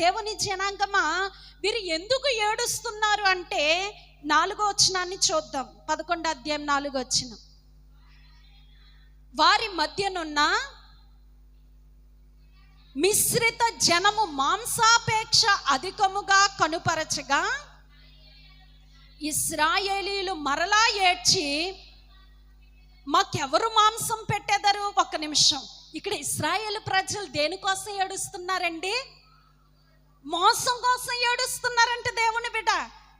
దేవుని జనాంగమా? వీరు ఎందుకు ఏడుస్తున్నారు అంటే నాలుగో వచనాన్ని చూద్దాం. పదకొండు అధ్యాయం నాలుగో వచ్చిన వారి మధ్యనున్న మిశ్రిత జనము మాంసాపేక్ష అధికముగా కనుపరచగా ఇస్రాయేలీలు మరలా ఏడ్చి మాకెవరు మాంసం పెట్టేదారు? ఒక్క నిమిషం. ఇక్కడ ఇస్రాయేల్ ప్రజలు దేనికోసం ఏడుస్తున్నారండి? మోసం కోసం ఏడుస్తున్నారంటే దేవుని బిడ్డ.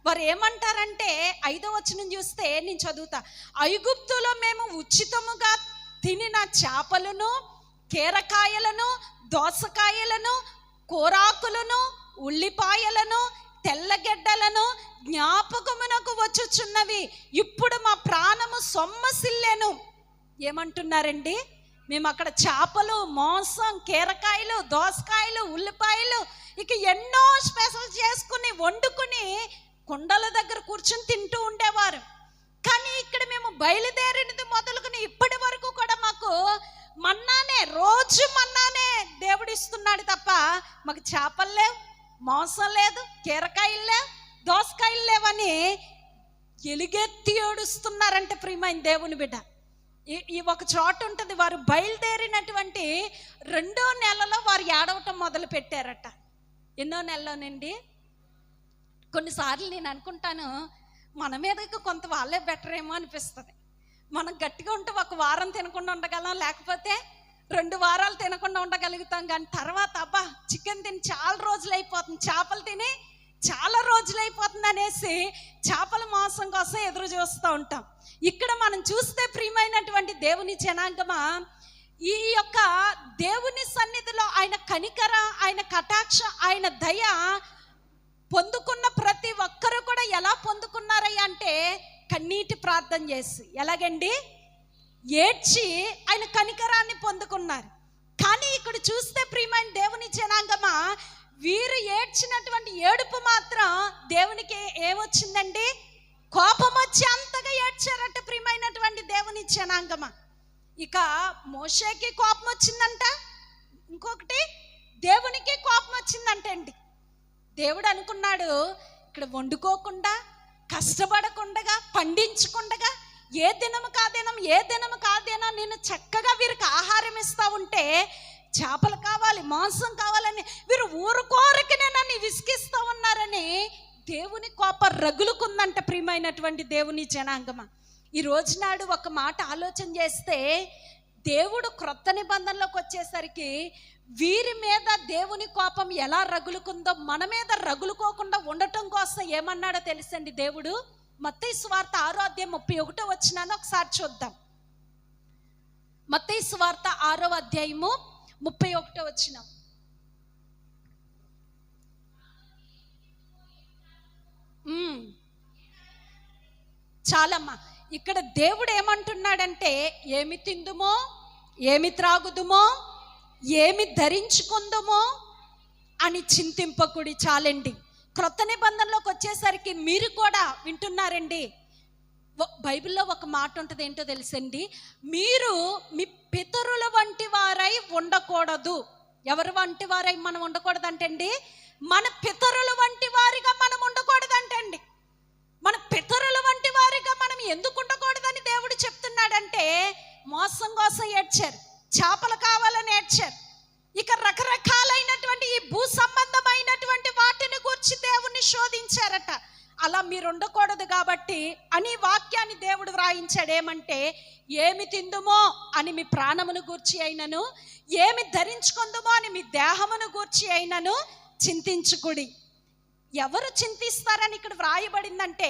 వారు ఏమంటారంటే ఐదో వచనం చూస్తే నేను చదువుతా. ఐగుప్తులో మేము ఉచితముగా తినిన చేపలను కీరకాయలను దోసకాయలను కూరాకులను ఉల్లిపాయలను తెల్లగెడ్డలను జ్ఞాపకమునకు వచ్చుచున్నవి. ఇప్పుడు మా ప్రాణము సొమ్మసిల్లెను. ఏమంటున్నారండి? మేము అక్కడ చేపలు మాంసం కీరకాయలు దోసకాయలు ఉల్లిపాయలు ఇక ఎన్నో స్పెషల్ చేసుకుని వండుకుని కుండల దగ్గర కూర్చుని తింటూ ఉండేవారు. కానీ ఇక్కడ మేము బయలుదేరినది మొదలుకుని ఇప్పటి వరకు కూడా మాకు మన్నానే రోజు మన్నానే దేవుడిస్తున్నాడు తప్ప మాకు చేపలు లేవు మాంసం లేదు కీరకాయలు లేవు దోసకాయలు లేవని ఎలుగెత్తి ఏడుస్తున్నారంటే ప్రియమైన దేవుని బిడ్డ. ఈ- ఈ ఒక చోట ఉంటుంది వారు బయలుదేరినటువంటి రెండో నెలలో వారు ఏడవటం మొదలు పెట్టారట. ఎన్నో నెలలోనండి? కొన్నిసార్లు నేను అనుకుంటాను మన మీదకి కొంత వాళ్ళే బెటర్ ఏమో అనిపిస్తుంది. మనం గట్టిగా ఉంటే ఒక వారం తినకుండా ఉండగలం లేకపోతే రెండు వారాలు తినకుండా ఉండగలుగుతాం కానీ తర్వాత అబ్బా చికెన్ తిని చాలా రోజులు అయిపోతుంది చేపలు తిని చాలా రోజులైపోతుంది అనేసి చేపల మాంసం కోసం ఎదురు చూస్తూ ఉంటాం. ఇక్కడ మనం చూస్తే ప్రియమైనటువంటి దేవుని జనాంగమా ఈ యొక్క దేవుని సన్నిధిలో ఆయన కనికర ఆయన కటాక్ష ఆయన దయ పొందుకున్న ప్రతి ఒక్కరు కూడా ఎలా పొందుకున్నారయ్యా అంటే కన్నీటి ప్రార్థన చేసి. ఎలాగండి? ఏడ్చి ఆయన కనికరాన్ని పొందుకున్నారు. కానీ ఇక్కడ చూస్తే ప్రియమైన దేవుని జనాంగమా వీరు ఏడ్చినటువంటి ఏడుపు మాత్రం దేవునికి ఏమొచ్చిందండి? కోపం వచ్చి అంతగా ఏడ్చారట ప్రియమైనటువంటి దేవుని జనాంగమ. ఇక మోషేకి కోపం వచ్చిందంట ఇంకొకటి దేవునికి కోపం వచ్చిందంటండి దేవుడు అనుకున్నాడు ఇక్కడ వండుకోకుండా కష్టపడకుండా పండించకుండా ఏ దినము కాదేనం ఏ దినము కాదేనా నేను చక్కగా వీరికి ఆహారం ఇస్తా ఉంటే చేపలు కావాలి మాంసం కావాలని వీరు ఊరుకోరికనే నన్ను విసిగిస్తూ ఉన్నారని దేవుని కోప రగులుకుందంట ప్రియమైనటువంటి దేవుని జనాంగమ. ఈ రోజునాడు ఒక మాట ఆలోచన చేస్తే దేవుడు క్రొత్త నిబంధనలోకి వచ్చేసరికి వీరి మీద దేవుని కోపం ఎలా రగులుకుందో మన మీద రగులుకోకుండా ఉండటం కోసం ఏమన్నాడో తెలుసండి దేవుడు? మత్తయి స్వార్థ ఆరో అధ్యాయం ముప్పై ఒకటో వచ్చినాను ఒకసారి చూద్దాం. మత్తయి స్వార్థ ఆరో అధ్యాయము ముప్పై ఒకటో వచ్చిన చాలమ్మా. ఇక్కడ దేవుడు ఏమంటున్నాడంటే ఏమి తిందుమో ఏమి త్రాగుదుమో ఏమి ధరించుకుందుమో అని చింతింపకుడి చాలండి. క్రొత్త నిబంధనలోకి వచ్చేసరికి మీరు కూడా వింటున్నారండి. బైబిల్లో ఒక మాట ఉంటుంది ఏంటో తెలుసండి? మీరు మీ పితరుల వంటి వారై ఉండకూడదు. ఎవరు వంటి వారై మనం ఉండకూడదంటండి? మన పితరుల వంటి వారిగా మనం ఉండకూడదంటండి. మన పితరుల వంటి వారిగా మనం ఎందుకు ఉండకూడదని దేవుడు చెప్తున్నాడంటే మోసం కోసం ఏడ్చారు చేపలు కావాలని ఏడ్చారు. ఇక రకరకాలైనటువంటి ఈ భూ సంబంధమైనటువంటి వాటిని గురించి దేవుణ్ణి శోధించారట. అలా మీరు ఉండకూడదు కాబట్టి అని వాక్యాన్ని దేవుడు వ్రాయించాడు ఏమంటే ఏమి తిందుమో అని మీ ప్రాణమును గూర్చి అయినను ఏమి ధరించుకుందుమో అని మీ దేహమును గూర్చి అయినను చింతించుకుడి ఎవరు చింతిస్తారని ఇక్కడ వ్రాయబడిందంటే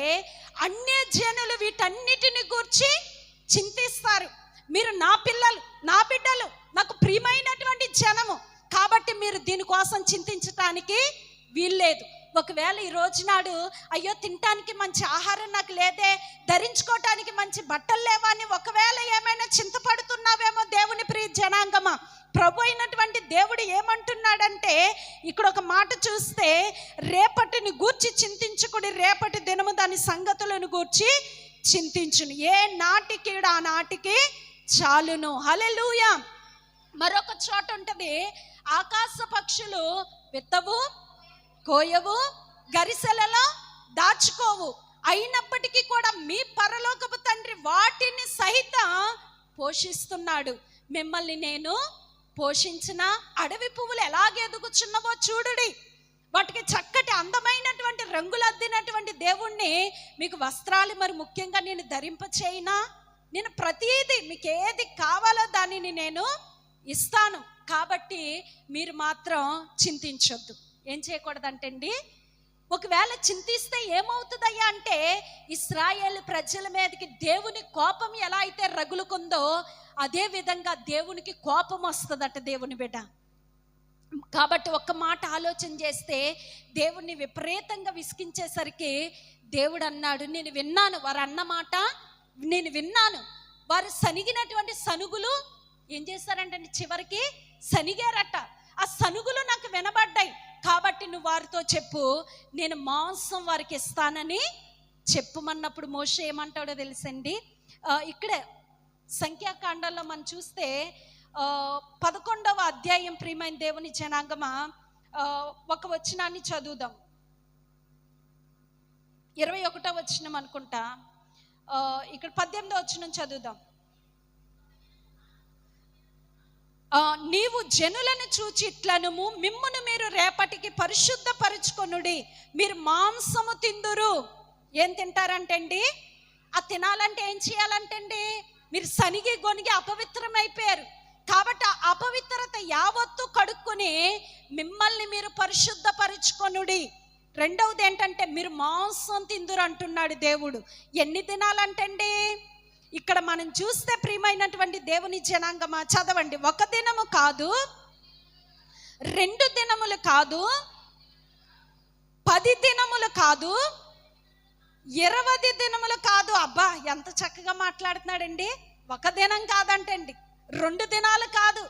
అన్య జనులు వీటన్నిటిని గూర్చి చింతిస్తారు. మీరు నా పిల్లలు నా బిడ్డలు నాకు ప్రియమైనటువంటి జనము కాబట్టి మీరు దీనికోసం చింతించటానికి వీల్లేదు. ఒకవేళ ఈ రోజు నాడు అయ్యో తినటానికి మంచి ఆహారం నాకు లేదే ధరించుకోవటానికి మంచి బట్టలు లేవా అని ఒకవేళ ఏమైనా చింతపడుతున్నావేమో దేవుని ప్రియ జనాంగమా? ప్రభు అయినటువంటి దేవుడు ఏమంటున్నాడంటే ఇక్కడ ఒక మాట చూస్తే రేపటిని గూర్చి చింతించుకుని రేపటి దినము దాని సంగతులను గూర్చి చింతించును. ఏ నాటికి ఆ నాటికి చాలును. హలెలుయా మరొక చోట ఉంటది ఆకాశ పక్షులు విత్తవు కోయవు గరిసెలలో దాచుకోవు. అయినప్పటికీ కూడా మీ పరలోకపు తండ్రి వాటిని సహితం పోషిస్తున్నాడు. మిమ్మల్ని నేను పోషించిన అడవి పువ్వులు ఎలాగ ఎదుగుచున్నవో చూడుడి. వాటికి చక్కటి అందమైనటువంటి రంగులు అద్దినటువంటి దేవుణ్ణి మీకు వస్త్రాలు మరి ముఖ్యంగా నేను ధరింపచేయినా నేను ప్రతిదీ మీకు ఏది కావాలో దానిని నేను ఇస్తాను. కాబట్టి మీరు మాత్రం చింతించొద్దు. ఏం చేయకూడదంటండి? ఒకవేళ చింతిస్తే ఏమవుతుందయ్యా అంటే ఇస్రాయేల్ ప్రజల మీదకి దేవుని కోపం ఎలా అయితే రగులుకుందో అదే విధంగా దేవునికి కోపం వస్తుందట దేవుని బిడ్డ. కాబట్టి ఒక్క మాట ఆలోచన చేస్తే దేవుణ్ణి విపరీతంగా విసిగించేసరికి దేవుడు అన్నాడు నేను విన్నాను వారు అన్న మాట నేను విన్నాను. వారు సనిగినటువంటి సనుగులు ఏం చేశారంటే చివరికి? సనిగారట. ఆ సనుగులు నాకు వినబడ్డాయి. కాబట్టి నువ్వు వారితో చెప్పు నేను మాంసం వారికి ఇస్తానని చెప్పుమన్నప్పుడు మోష ఏమంటాడో తెలుసండి? ఇక్కడే సంఖ్యాకాండంలో మనం చూస్తే పదకొండవ అధ్యాయం ప్రియమైన దేవుని జనాంగమా ఒక వచనాన్ని చదువుదాం. ఇరవై ఒకటో వచనం అనుకుంటా. ఇక్కడ పద్దెనిమిదో వచనం చదువుదాం ఆ, నీవు జనులను చూచిట్లను మిమ్మును మీరు రేపటికి పరిశుద్ధపరుచుకొనుడి. మీరు మాంసము తిందురు. ఏం తింటారంటండి? ఆ తినాలంటే ఏం చేయాలంటండి? మీరు సనిగి గొనిగి అపవిత్రమైపోయారు. కాబట్టి ఆ అపవిత్రత యావత్తు కడుక్కొని మిమ్మల్ని మీరు పరిశుద్ధపరుచుకొనుడి. రెండవది ఏంటంటే మీరు మాంసం తిందురు అంటున్నాడు దేవుడు. ఎన్ని దినాలంటండి? ఇక్కడ మనం చూస్తే ప్రియమైనటువంటి దేవుని జనాంగమా? చదవండి. ఒక దినము కాదు రెండు దినములు కాదు పది దినములు కాదు ఇరవై దినములు కాదు. అబ్బా ఎంత చక్కగా మాట్లాడుతున్నాడండి. ఒక దినం కాదంటండి. రెండు దినాలు కాదు.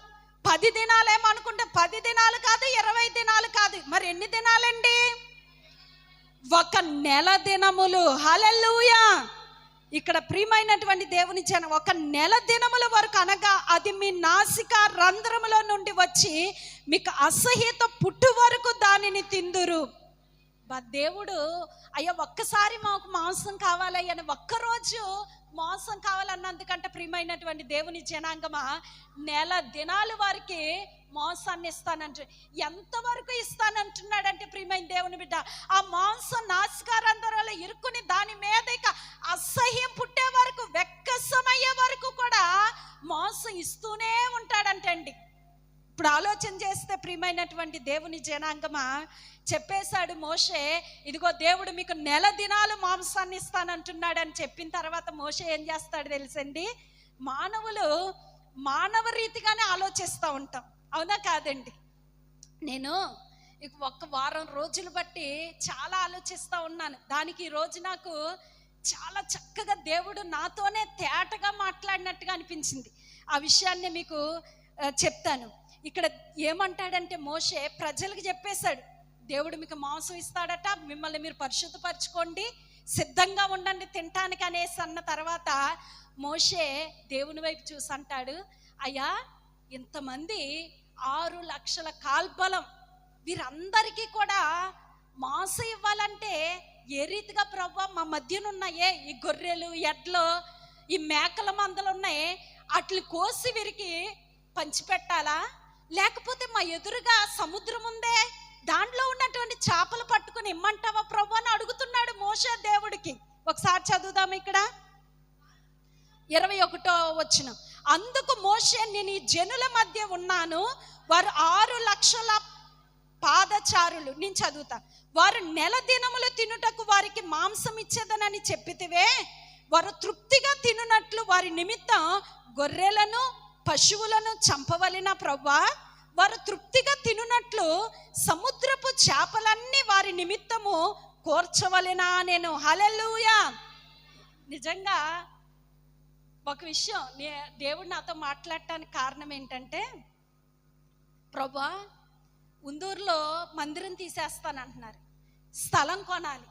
పది దినాలు ఏమనుకుంటే పది దినాలు కాదు ఇరవై దినాలు కాదు. మరి ఎన్ని దినాలండి? ఒక నెల దినములు. హలెల్లుయా! ఇక్కడ ప్రియమైనటువంటి దేవుని జన ఒక నెల దినముల వరకు అనగా అది మీ నాసిక రంధ్రములో నుండి వచ్చి మీకు అసహ్యత పుట్టు వరకు దానిని తిందురు. దేవుడు అయ్యా ఒక్కసారి మాకు మాంసం కావాలయ్య అని ఒక్కరోజు మాంసం కావాలన్నందుకంటే ప్రియమైనటువంటి దేవుని జనాంగమా నెల దినాలు వారికి మాంసాన్ని ఇస్తానంటు ఎంతవరకు ఇస్తానంటున్నాడంటే ప్రియమైన దేవుని బిడ్డ ఆ మాంసం నాసికారంధ్రాలు ఇరుక్కుని దాని మీద ఇక అసహ్యం పుట్టే వరకు వెక్కసమయ్యే వరకు కూడా మాంసం ఇస్తూనే ఉంటాడంటండి. ఇప్పుడు ఆలోచన చేస్తే ప్రియమైనటువంటి దేవుని జనాంగమా చెప్పేశాడు మోషే ఇదిగో దేవుడు మీకు నెల దినాలు మాంసాన్ని ఇస్తానంటున్నాడు అని చెప్పిన తర్వాత మోషే ఏం చేస్తాడు తెలుసండి? మానవులు మానవ రీతిగానే ఆలోచిస్తూ ఉంటాం. అవునా కాదండి? నేను ఒక్క వారం రోజులు బట్టి చాలా ఆలోచిస్తూ ఉన్నాను. దానికి ఈ రోజు నాకు చాలా చక్కగా దేవుడు నాతోనే తేటగా మాట్లాడినట్టుగా అనిపించింది. ఆ విషయాన్ని మీకు చెప్తాను. ఇక్కడ ఏమంటాడంటే మోషే ప్రజలకు చెప్పేశాడు దేవుడు మీకు మాంసం ఇస్తాడట మిమ్మల్ని మీరు పరిశుద్ధపరచుకోండి సిద్ధంగా ఉండండి తినటానికి అనేసి అన్న తర్వాత మోషే దేవుని వైపు చూసి అంటాడు అయ్యా ఇంతమంది ఆరు లక్షల కాల్బలం వీరందరికీ కూడా మాంసం ఇవ్వాలంటే ఏ రీతిగా ప్రభు మా మధ్యనున్నాయే ఈ గొర్రెలు ఎడ్లు ఈ మేకల మందలు ఉన్నాయి అట్లు కోసి వీరికి పంచిపెట్టాలా? లేకపోతే మా ఎదురుగా సముద్రం ఉందే దాంట్లో ఉన్నటువంటి చేపలు పట్టుకుని ఇమ్మంటావా ప్రభు అని అడుగుతున్నాడు మోస దేవుడికి. ఒకసారి చదువుదాం ఇక్కడ. ఇరవై ఒకటో వచ్చిన అందుకు మోషే నేను ఈ జనుల మధ్య ఉన్నాను. వారు ఆరు లక్షల పాదచారులు. నేను చదువుతా. వారు నెల దినములు తినుటకు వారికి మాంసం ఇచ్చేదనని చెప్పితివే. వారు తృప్తిగా తినునట్లు వారి నిమిత్తం గొర్రెలను పశువులను చంపవలిన ప్రవ్వా? వారు తృప్తిగా తినునట్లు సముద్రపు చేపలన్నీ వారి నిమిత్తము కోర్చవలెనా నేను? హలెలూయా నిజంగా ఒక విషయం నే- దేవుడు నాతో మాట్లాడటానికి కారణం ఏంటంటే ప్రభా ఉందూరులో మందిరం తీసేస్తాను అంటున్నారు స్థలం కొనాలి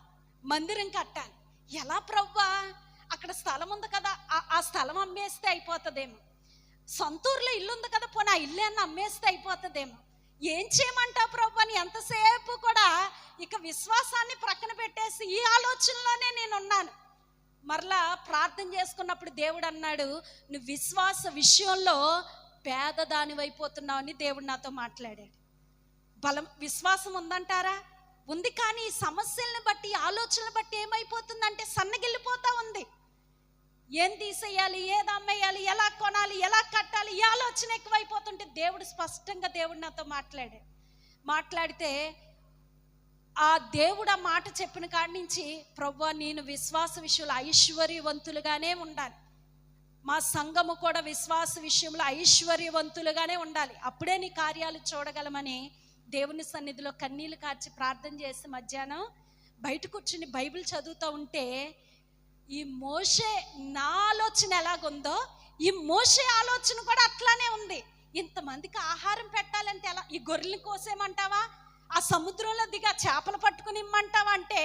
మందిరం కట్టాలి. ఎలా ప్రవ్వా? అక్కడ స్థలం ఉంది కదా ఆ- ఆ స్థలం అమ్మేస్తే అయిపోతుందేమో. సొంతూరులో ఇల్లు ఉంది కదా పోనీ ఆ ఇల్లు అన్న అమ్మేస్తే అయిపోతుందేమో. ఏం చేయమంటావు ప్రభు అని ఎంతసేపు కూడా ఇక విశ్వాసాన్ని ప్రక్కన పెట్టేసి ఈ ఆలోచనలోనే నేను ఉన్నాను మరలా ప్రార్థన చేసుకున్నప్పుడు దేవుడు అన్నాడు నువ్వు విశ్వాస విషయంలో పేదదానివైపోతున్నావు అని దేవుడు నాతో మాట్లాడాడు. బలం విశ్వాసం ఉందంటారా? ఉంది కానీ ఈ బట్టి ఆలోచనలు బట్టి ఏమైపోతుందంటే సన్నగిల్లిపోతా ఉంది. ఏం తీసేయాలి ఏది అమ్మేయాలి ఎలా కొనాలి ఎలా కట్టాలి ఈ ఆలోచన ఎక్కువైపోతుంటే దేవుడు స్పష్టంగా దేవుడు నాతో మాట్లాడే మాట్లాడితే ఆ దేవుడు ఆ మాట చెప్పిన కాడి నుంచి ప్రభు నేను విశ్వాస విషయంలో ఐశ్వర్యవంతులుగానే ఉండాలి. మా సంఘము కూడా విశ్వాస విషయంలో ఐశ్వర్యవంతులుగానే ఉండాలి. అప్పుడే నీ కార్యాలు చూడగలమని దేవుని సన్నిధిలో కన్నీళ్ళు కార్చి ప్రార్థన చేసి మధ్యాహ్నం బయట కూర్చుని బైబిల్ చదువుతూ ఉంటే ఈ మోషే నా ఆలోచన ఎలాగుందో ఈ మోషే ఆలోచన కూడా అట్లానే ఉంది. ఇంతమందికి ఆహారం పెట్టాలంటే ఎలా? ఈ గొర్రెలు కోసేమంటావా ఆ సముద్రంలో దిగా చేపలు పట్టుకుని ఇమ్మంటావా అంటే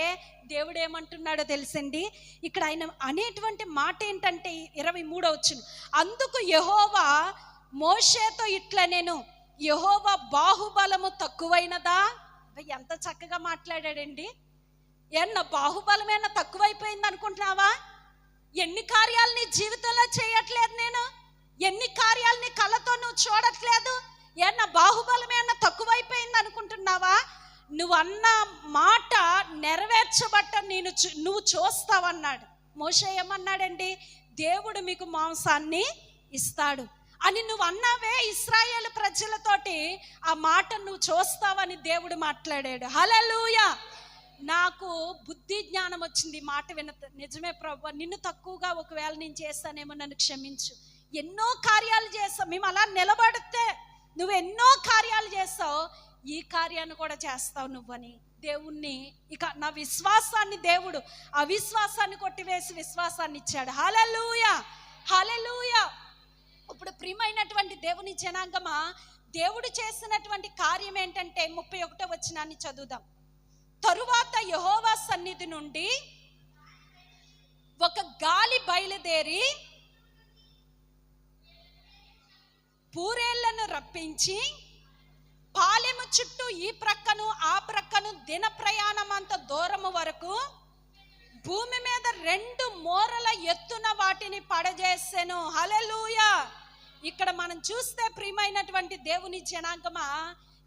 దేవుడు ఏమంటున్నాడో తెలిసింది ఇక్కడ ఆయన అనేటువంటి మాట ఏంటంటే ఇరవై మూడో వచ్చిన అందుకు యహోవా మోషేతో ఇట్లా నేను యహోవా బాహుబలము తక్కువైనదా? ఎంత చక్కగా మాట్లాడాడండి. ఏమన్నా బాహుబలమైన తక్కువైపోయింది అనుకుంటున్నావా? ఎన్ని కార్యాలు నీ జీవితంలో చేయట్లేదు నేను? ఎన్ని కార్యాలు నీ కళ్ళతో నువ్వు చూడట్లేదు? ఏమన్నా బాహుబలమైన తక్కువైపోయింది అనుకుంటున్నావా? నువ్వు అన్న మాట నెరవేర్చబట్ట నేను చూ- నువ్వు చూస్తావన్నాడు. మోషే ఏమన్నాడండి? దేవుడు మీకు మాంసాన్ని ఇస్తాడు. అని నువ్వు అన్నావే ఇస్రాయేల్ ప్రజలతోటి ఆ మాట నువ్వు చూస్తావని దేవుడు మాట్లాడాడు. హలలుయా నాకు బుద్ధి జ్ఞానం వచ్చింది మాట విన నిజమే ప్రభు నిన్ను తక్కువగా ఒకవేళ నేను చేస్తానేమో నన్ను క్షమించు. ఎన్నో కార్యాలు చేస్తావు మేము అలా నిలబడితే నువ్వు ఎన్నో కార్యాలు చేస్తావు ఈ కార్యాన్ని కూడా చేస్తావు నువ్వని. దేవుణ్ణి ఇక నా విశ్వాసాన్ని దేవుడు అవిశ్వాసాన్ని కొట్టివేసి విశ్వాసాన్ని ఇచ్చాడు. హలలుయా హలలుయా ఇప్పుడు ప్రియమైనటువంటి దేవుని జనాంగమా దేవుడు చేసినటువంటి కార్యం ఏంటంటే ముప్పై ఒకటో వచ్చినాన్ని చదువుదాం. తరువాత యహోవా సన్నిధి నుండి ఒక గాలి బయలుదేరి పూరేళ్ళను రప్పించి పాలెము చుట్టూ ఈ ప్రక్కను ఆ ప్రక్కను దిన ప్రయాణం అంత దూరము వరకు భూమి మీద రెండు మోరల ఎత్తున వాటిని పడజేసెను. హలెలూయా ఇక్కడ మనం చూస్తే ప్రియమైనటువంటి దేవుని జనాంగమా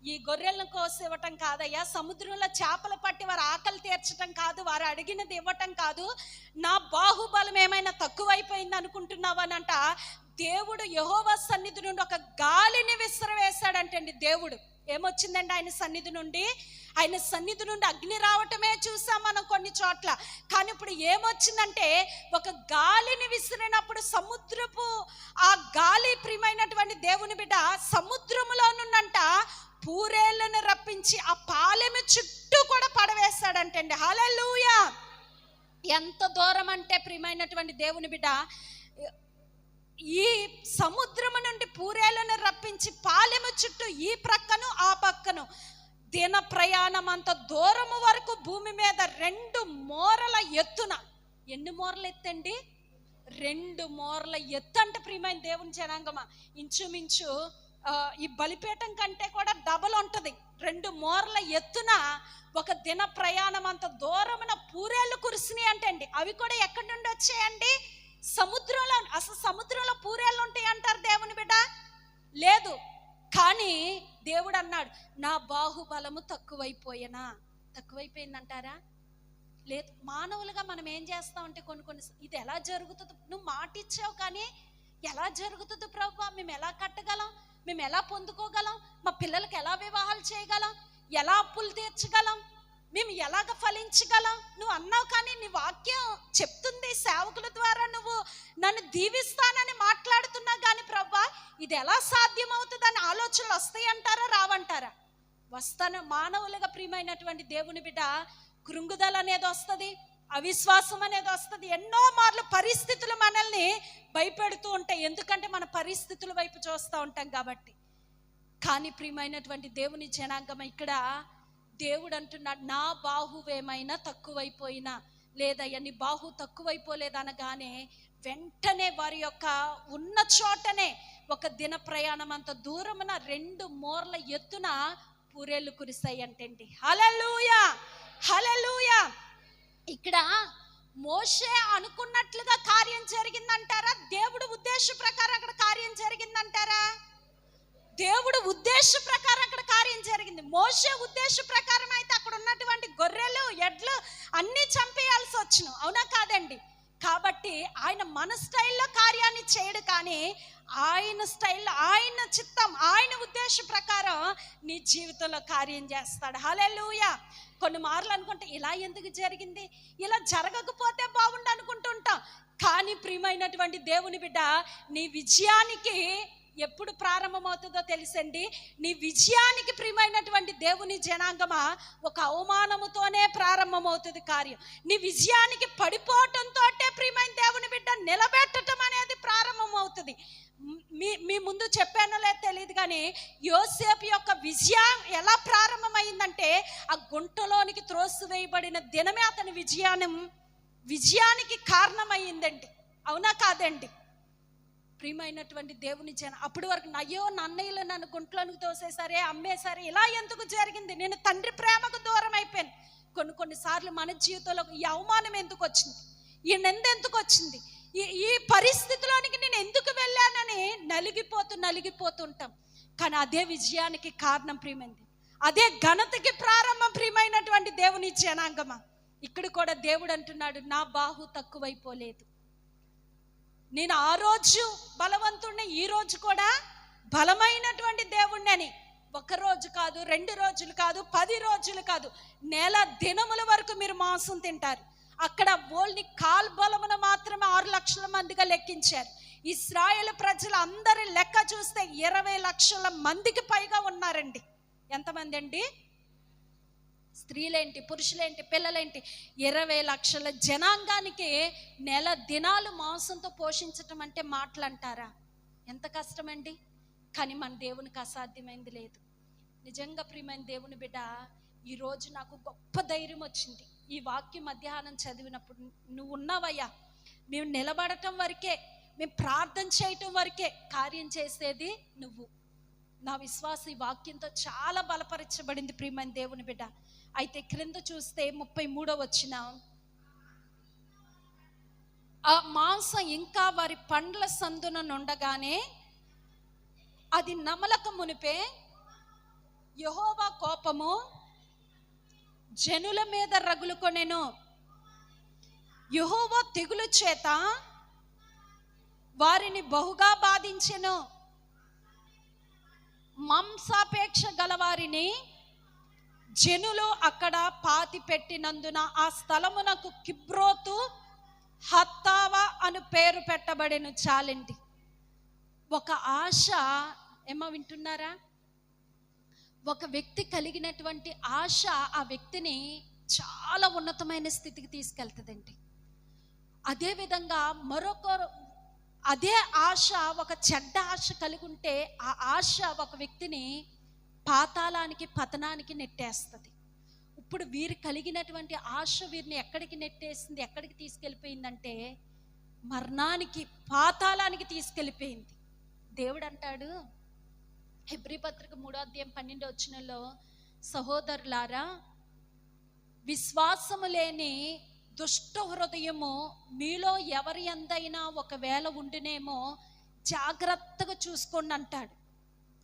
ఈ గొర్రెలను కోసి ఇవ్వటం కాదయ్యా సముద్రంలో చేపలు పట్టి వారు ఆకలి తీర్చటం కాదు వారు అడిగినది ఇవ్వటం కాదు. నా బాహుబలం ఏమైనా తక్కువైపోయింది అనుకుంటున్నావనంట దేవుడు యహోవ సన్నిధి నుండి ఒక గాలిని విసిరవేశాడంటండి దేవుడు. ఏమొచ్చిందండి ఆయన సన్నిధి నుండి? ఆయన సన్నిధి నుండి అగ్ని రావటమే చూసాం మనం కొన్ని చోట్ల. కానీ ఇప్పుడు ఏమొచ్చిందంటే ఒక గాలిని విసిరినప్పుడు సముద్రపు ఆ గాలి ప్రియమైనటువంటి దేవుని బిడ్డ సముద్రములోనున్నంట పూరేళ్ళను రప్పించి ఆ పాలెము చుట్టూ కూడా పడవేస్తాడంటండి. హల్లెలూయా! ఎంత దూరం అంటే ప్రియమైనటువంటి దేవుని బిడ్డ ఈ సముద్రము నుండి పూరేలను రప్పించి పాలెము చుట్టూ ఈ ప్రక్కను ఆ పక్కను. దిన ప్రయాణం అంత దూరము వరకు భూమి మీద రెండు మోరల ఎత్తున. ఎన్ని మోరలు ఎత్తండి? రెండు మోరల ఎత్తు అంటే ప్రియమైన దేవుని జనాంగమా. ఇంచుమించు ఈ బలిపీఠం కంటే కూడా డబల్ ఉంటుంది. రెండు మోర్ల ఎత్తున ఒక దిన ప్రయాణం అంత దూరమున పూరేళ్ళు కురిసినాయి అంటండి. అవి కూడా ఎక్కడి నుండి వచ్చాయండి? సముద్రంలో అసలు సముద్రంలో పూరేళ్ళు ఉంటాయి అంటారు దేవుని బిడ్డ? లేదు. కానీ దేవుడు అన్నాడు నా బాహుబలము తక్కువైపోయేనా? తక్కువైపోయిందంటారా? లేదు. మానవులుగా మనం ఏం చేస్తామంటే కొన్ని కొన్ని ఇది ఎలా జరుగుతుంది? నువ్వు మాట ఇచ్చావు కానీ ఎలా జరుగుతుంది ప్రభు? మేము ఎలా కట్టగలం? మేము ఎలా పొందుకోగలం? మా పిల్లలకి ఎలా వివాహాలు చేయగలం? ఎలా అప్పులు తీర్చగలం? మేము ఎలాగ ఫలించగలం? నువ్వు అన్నావు కానీ నీ వాక్యం చెప్తుంది సేవకుల ద్వారా. నువ్వు నన్ను దీవిస్తానని మాట్లాడుతున్నా కానీ ప్రభా ఇది ఎలా సాధ్యమవుతుందని ఆలోచనలు వస్తాయి అంటారా రావంటారా? వస్తాను. మానవులుగా ప్రియమైనటువంటి దేవుని బిడ్డ కృంగుదల అనేది వస్తుంది. అవిశ్వాసం అనేది వస్తుంది. ఎన్నో మార్లు పరిస్థితులు మనల్ని భయపెడుతూ ఉంటాయి. ఎందుకంటే మన పరిస్థితుల వైపు చూస్తూ ఉంటాం కాబట్టి. కానీ ప్రియమైనటువంటి దేవుని జనాంగం ఇక్కడ దేవుడు అంటున్నాడు నా బాహువేమైనా తక్కువైపోయినా లేదయ్యా నీ బాహు తక్కువైపోలేదనగానే వెంటనే వారి యొక్క ఉన్న చోటనే ఒక దిన ప్రయాణం అంత దూరమున రెండు మోర్ల ఎత్తున పూరేళ్ళు కురిసాయి అంటండి హలలుయా హలలుయా ఇక్కడ మోషే అనుకున్నట్లుగా కార్యం జరిగిందంటారా? దేవుడు ఉద్దేశ ప్రకారం అక్కడ కార్యం జరిగిందంటారా? దేవుడు ఉద్దేశ ప్రకారం అక్కడ కార్యం జరిగింది. మోసే ఉద్దేశ ప్రకారం అయితే అక్కడ ఉన్నటువంటి గొర్రెలు ఎడ్లు అన్నీ చంపేయాల్సి వచ్చినాం. అవునా కాదండి? కాబట్టి ఆయన మన స్టైల్లో కార్యాన్ని చేయడు కానీ ఆయన స్టైల్లో ఆయన చిత్తం ఆయన ఉద్దేశ ప్రకారం నీ జీవితంలో కార్యం చేస్తాడు. లూయ కొన్ని మార్లు అనుకుంటే ఇలా ఎందుకు జరిగింది? ఇలా జరగకపోతే బాగుండు అనుకుంటుంటాం కానీ ప్రియమైనటువంటి దేవుని బిడ్డ నీ విజయానికి ఎప్పుడు ప్రారంభమవుతుందో తెలుసండి. నీ విజయానికి ప్రియమైనటువంటి దేవుని జనాంగమా ఒక అవమానముతోనే ప్రారంభమవుతుంది కార్యం. నీ విజయానికి పడిపోవటంతో ప్రియమైన దేవుని బిడ్డ నిలబెట్టడం అనేది ప్రారంభమవుతుంది. మీ మీ ముందు చెప్పానో లేదో తెలియదు కానీ యోసేపు యొక్క విజయం ఎలా ప్రారంభమైందంటే ఆ గుంటలోనికి త్రోసివేయబడిన దినమే అతని విజయాన్ని విజయానికి కారణమైందండి. అవునా కాదండి? ప్రియమైనటువంటి దేవుని జన అప్పటి వరకు అయ్యో నన్నయ్యలు నన్ను గుంట్లోనికి తోసేసరే అమ్మేసరే ఇలా ఎందుకు జరిగింది? నేను తండ్రి ప్రేమకు దూరం అయిపోయాను. కొన్ని కొన్నిసార్లు మన జీవితంలో ఈ అవమానం ఎందుకు వచ్చింది? ఈ నింద ఎందుకు వచ్చింది? ఈ ఈ పరిస్థితిలోనికి నేను ఎందుకు వెళ్ళానని నలిగిపోతూ నలిగిపోతుంటాం. కానీ అదే విజయానికి కారణం ప్రియమైంది అదే ఘనతకి ప్రారంభం ప్రియమైనటువంటి దేవుని జనాంగమా? ఇక్కడ కూడా దేవుడు అంటున్నాడు నా బాహు తక్కువైపోలేదు. నేను ఆ రోజు బలవంతుడిని ఈ రోజు కూడా బలమైనటువంటి దేవుణ్ణి అని ఒక రోజు కాదు రెండు రోజులు కాదు పది రోజులు కాదు నెల దినముల వరకు మీరు మాంసం తింటారు. అక్కడ ఓల్ని కాల్ బలమున మాత్రమే ఆరు లక్షల మందిగా లెక్కించారు. ఇస్రాయేల్ ప్రజలు అందరి లెక్క చూస్తే ఇరవై లక్షల మందికి పైగా ఉన్నారండి. ఎంతమంది అండి? స్త్రీలేంటి పురుషులేంటి పిల్లలేంటి ఇరవై లక్షల జనాంగానికి నెల దినాలు మాంసంతో పోషించటం అంటే మాటలంటారా? ఎంత కష్టమండి? కానీ మన దేవునికి అసాధ్యమైంది లేదు. నిజంగా ప్రియమైన దేవుని బిడ్డ ఈరోజు నాకు గొప్ప ధైర్యం వచ్చింది. ఈ వాక్యం మధ్యాహ్నం చదివినప్పుడు నువ్వు ఉన్నావయ్యా మేము నిలబడటం వరకే మేము ప్రార్థన చేయటం వరకే కార్యం చేసేది నువ్వు. నా విశ్వాస ఈ వాక్యంతో చాలా బలపరచబడింది ప్రియమైన దేవుని బిడ్డ. అయితే క్రింద చూస్తే ముప్పై మూడో వచ్చిన ఆ మాంసం ఇంకా వారి పండ్ల సందున నుండగానే అది నమలక మునిపే యహోవా కోపము జనుల మీద రగులుకొనెను. యహోవా తెగులు చేత వారిని బహుగా బాధించెను. మాంసాపేక్ష గలవారిని జనులు అక్కడ పాతి పెట్టినందున ఆ స్థలమునకు కిబ్రోతు హత్తావా అను పేరు పెట్టబడిన చాలండి ఒక ఆశ ఏమో వింటున్నారా? ఒక వ్యక్తి కలిగినటువంటి ఆశ ఆ వ్యక్తిని చాలా ఉన్నతమైన స్థితికి తీసుకెళ్తుందండి. అదేవిధంగా మరొక అదే ఆశ ఒక చెడ్డ ఆశ కలిగి ఉంటే ఆ ఆశ ఒక వ్యక్తిని పాతాళానికి పతనానికి నెట్టేస్తుంది. ఇప్పుడు వీరు కలిగినటువంటి ఆశ వీరిని ఎక్కడికి నెట్టేసింది ఎక్కడికి తీసుకెళ్ళిపోయిందంటే మరణానికి పాతాళానికి తీసుకెళ్ళిపోయింది. దేవుడు అంటాడు హెబ్రి పత్రిక మూడో అధ్యాయం పన్నెండో వచ్చినలో సహోదరులారా విశ్వాసము లేని దుష్ట హృదయము మీలో ఎవరి ఎందైనా ఒకవేళ ఉండినేమో జాగ్రత్తగా చూసుకోండి అంటాడు.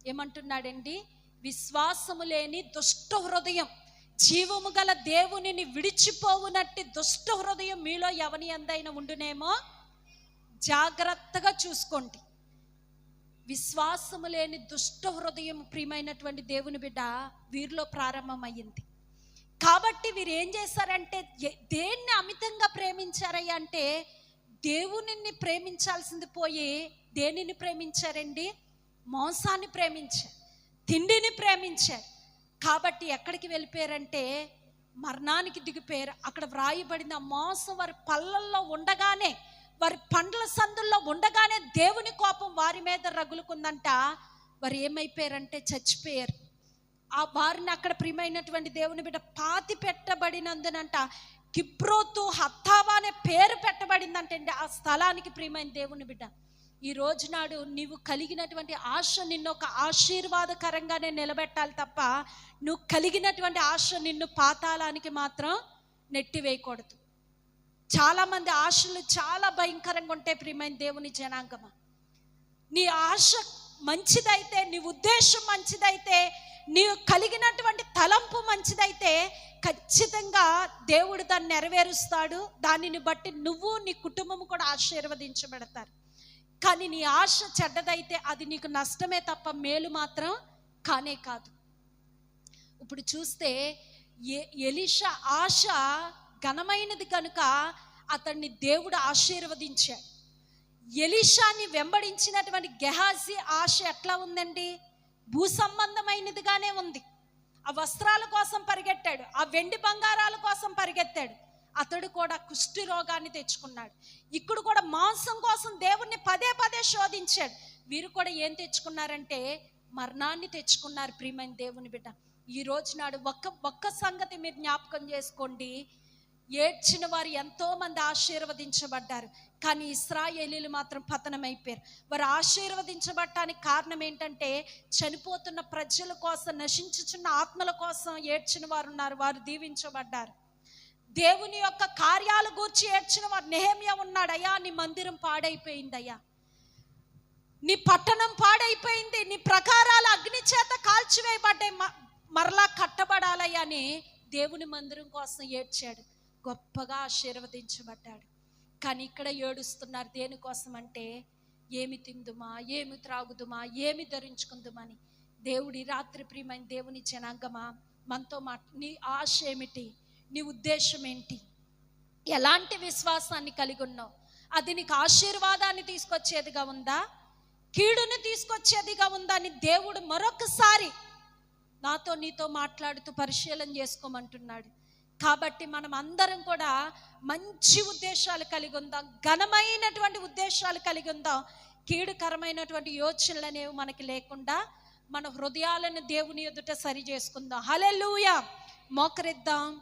ఏమంటున్నాడండి? విశ్వాసము లేని దుష్ట హృదయం జీవము గల దేవునిని విడిచిపోవునట్టి దుష్ట హృదయం మీలో ఎవరి ఎందైనా ఉండునేమో జాగ్రత్తగా చూసుకోండి. విశ్వాసము లేని దుష్ట హృదయం ప్రియమైనటువంటి దేవుని బిడ్డ వీరిలో ప్రారంభమయ్యింది. కాబట్టి వీరు ఏం చేశారంటే దేన్ని అమితంగా ప్రేమించారయ్యా అంటే దేవునిని ప్రేమించాల్సింది పోయి దేనిని ప్రేమించారండి? మాంసాన్ని ప్రేమించారు తిండిని ప్రేమించారు కాబట్టి ఎక్కడికి వెళ్ళిపోయారంటే మరణానికి దిగిపోయారు. అక్కడ వ్రాయబడిన మాంసం వారి పళ్ళల్లో ఉండగానే వారి పండ్ల సందుల్లో ఉండగానే దేవుని కోపం వారి మీద రగులుకుందంట. వారు ఏమైపోయారంటే చచ్చిపోయారు. ఆ వారిని అక్కడ ప్రియమైనటువంటి దేవుని బిడ్డ పాతి పెట్టబడినందునంట. కిబ్రోతు హత్తావా అనే పేరు పెట్టబడిందంటండి ఆ స్థలానికి ప్రియమైన దేవుని బిడ్డ. ఈ రోజు నాడు నీవు కలిగినటువంటి ఆశ నిన్ను ఒక ఆశీర్వాదకరంగానే నిలబెట్టాలి తప్ప నువ్వు కలిగినటువంటి ఆశ నిన్ను పాతాళానికి మాత్రం నెట్టివేయకూడదు. చాలామంది ఆశలు చాలా భయంకరంగా ఉంటాయి ప్రియమైన దేవుని జనాంగమా. నీ ఆశ మంచిదైతే నీ ఉద్దేశం మంచిదైతే నీవు కలిగినటువంటి తలంపు మంచిదైతే ఖచ్చితంగా దేవుడు దాన్ని నెరవేరుస్తాడు. దానిని బట్టి నువ్వు నీ కుటుంబం కూడా ఆశీర్వదించబడతారు. కానీ నీ ఆశ చెడ్డదైతే అది నీకు నష్టమే తప్ప మేలు మాత్రం కానే కాదు. ఇప్పుడు చూస్తే ఎ ఎలిషా ఆశ ఘనమైనది కనుక అతన్ని దేవుడు ఆశీర్వదించాడు. ఎలిషాని వెంబడించినటువంటి గెహాజీ ఆశ ఎట్లా ఉందండి? భూ సంబంధమైనదిగానే ఉంది. ఆ వస్త్రాల కోసం పరిగెత్తాడు ఆ వెండి బంగారాల కోసం పరిగెత్తాడు. అతడు కూడా కుష్టి రోగాన్ని తెచ్చుకున్నాడు. ఇక్కడ కూడా మాంసం కోసం దేవుణ్ణి పదే పదే శోధించాడు. వీరు కూడా ఏం తెచ్చుకున్నారంటే మరణాన్ని తెచ్చుకున్నారు ప్రియమైన దేవుని బిడ్డ. ఈ రోజు నాడు ఒక్క ఒక్క సంగతి మీరు జ్ఞాపకం చేసుకోండి. ఏడ్చిన వారు ఎంతో మంది ఆశీర్వదించబడ్డారు. కానీ ఇస్రాయేలీలు మాత్రం పతనమైపోయారు. వారు ఆశీర్వదించబడటానికి కారణం ఏంటంటే చనిపోతున్న ప్రజల కోసం నశించుచున్న ఆత్మల కోసం ఏడ్చిన వారు ఉన్నారు వారు దీవించబడ్డారు. దేవుని యొక్క కార్యాల గూర్చి ఏడ్చిన వారు నెహమ్య ఉన్నాడయ్యా నీ మందిరం పాడైపోయింది అయ్యా నీ పట్టణం పాడైపోయింది నీ ప్రకారాలు అగ్ని చేత కాల్చివేయబడ్డాయి మ- మరలా కట్టబడాలయ్యా అని దేవుని మందిరం కోసం ఏడ్చాడు. గొప్పగా ఆశీర్వదించబడ్డాడు. కానీ ఇక్కడ ఏడుస్తున్నారు దేనికోసం అంటే ఏమి తిందుమా? ఏమి త్రాగుదుమా? ఏమి ధరించుకుందుమని. దేవుడి రాత్రి ప్రియమైన దేవుని జనాంగమా మనతో మాట నీ ఆశ ఏమిటి? నీ ఉద్దేశం ఏంటి? ఎలాంటి విశ్వాసాన్ని కలిగి ఉన్నావు? అది నీకు ఆశీర్వాదాన్ని తీసుకొచ్చేదిగా ఉందా? కీడుని తీసుకొచ్చేదిగా ఉందా? అని దేవుడు మరొకసారి నాతో నీతో మాట్లాడుతూ పరిశీలన చేసుకోమంటున్నాడు. కాబట్టి మనం అందరం కూడా మంచి ఉద్దేశాలు కలిగి ఉందాం ఘనమైనటువంటి ఉద్దేశాలు కలిగి ఉందాం. కీడుకరమైనటువంటి యోచనలు అనేవి మనకి లేకుండా మన హృదయాలను దేవుని ఎదుట సరి చేసుకుందాం. హలెలూయా మోకరిద్దాం.